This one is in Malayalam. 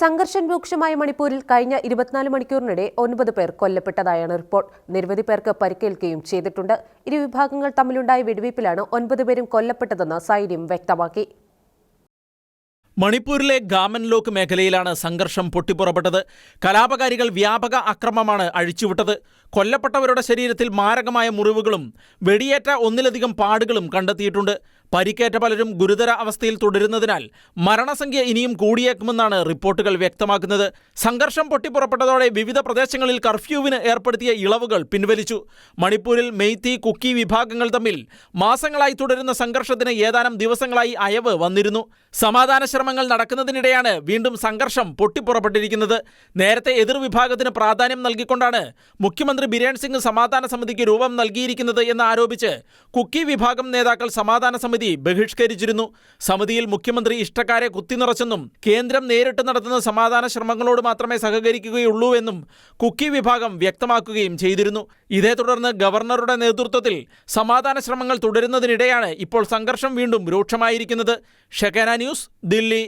സംഘർഷം രൂക്ഷമായ മണിപ്പൂരിൽ കഴിഞ്ഞ ഇരുപത്തിനാല് മണിക്കൂറിനിടെ ഒൻപത് പേർ കൊല്ലപ്പെട്ടതായാണ് റിപ്പോർട്ട്. നിരവധി പേർക്ക് പരിക്കേൽക്കുകയും ചെയ്തിട്ടുണ്ട്. ഇരു വിഭാഗങ്ങൾ തമ്മിലുണ്ടായ വെടിവയ്പ്പിലാണ് ഒൻപത് പേരും കൊല്ലപ്പെട്ടതെന്ന് സൈന്യം വ്യക്തമാക്കി. മണിപ്പൂരിലെ ഗാമൻലോക്ക് മേഖലയിലാണ് സംഘർഷം പൊട്ടിപ്പുറപ്പെട്ടത്. കലാപകാരികൾ വ്യാപക അക്രമമാണ് അഴിച്ചുവിട്ടത്. കൊല്ലപ്പെട്ടവരുടെ ശരീരത്തിൽ മാരകമായ മുറിവുകളും വെടിയേറ്റ ഒന്നിലധികം പാടുകളും കണ്ടെത്തിയിട്ടുണ്ട്. പരിക്കേറ്റ പലരും ഗുരുതര അവസ്ഥയിൽ തുടരുന്നതിനാൽ മരണസംഖ്യ ഇനിയും കൂടിയേക്കുമെന്നാണ് റിപ്പോർട്ടുകൾ വ്യക്തമാക്കുന്നത്. സംഘർഷം പൊട്ടിപ്പുറപ്പെട്ടതോടെ വിവിധ പ്രദേശങ്ങളിൽ കർഫ്യൂവിന് ഏർപ്പെടുത്തിയ ഇളവുകൾ പിൻവലിച്ചു. മണിപ്പൂരിൽ മെയ്ത്തി കുക്കി വിഭാഗങ്ങൾ തമ്മിൽ മാസങ്ങളായി തുടരുന്ന സംഘർഷത്തിന് ഏതാനും ദിവസങ്ങളായി അയവ് വന്നിരുന്നു. സമാധാന ശ്രമങ്ങൾ നടക്കുന്നതിനിടെയാണ് വീണ്ടും സംഘർഷം പൊട്ടിപ്പുറപ്പെട്ടിരിക്കുന്നത്. നേരത്തെ എതിർവിഭാഗത്തിന് പ്രാധാന്യം നൽകിക്കൊണ്ടാണ് മുഖ്യമന്ത്രി ബിരേൺ സിംഗ് സമാധാന സമിതിക്ക് രൂപം നൽകിയിരിക്കുന്നത് എന്ന് ആരോപിച്ച് കുക്കി വിഭാഗം നേതാക്കൾ സമാധാന സമിതി ബഹിഷ്കരിച്ചിരുന്നു. സമിതിയിൽ മുഖ്യമന്ത്രി ഇഷ്ടക്കാരെ കുത്തിനിറച്ചെന്നും കേന്ദ്രം നേരിട്ട് നടത്തുന്ന സമാധാന ശ്രമങ്ങളോട് മാത്രമേ സഹകരിക്കുകയുള്ളൂ എന്നും കുക്കി വിഭാഗം വ്യക്തമാക്കുകയും ചെയ്തിരുന്നു. ഇതേ തുടർന്ന് ഗവർണറുടെ നേതൃത്വത്തിൽ സമാധാന ശ്രമങ്ങൾ തുടരുന്നതിനിടെയാണ് ഇപ്പോൾ സംഘർഷം വീണ്ടും രൂക്ഷമായിരിക്കുന്നത്. ഷെക്കാന ന്യൂസ് ദില്ലി.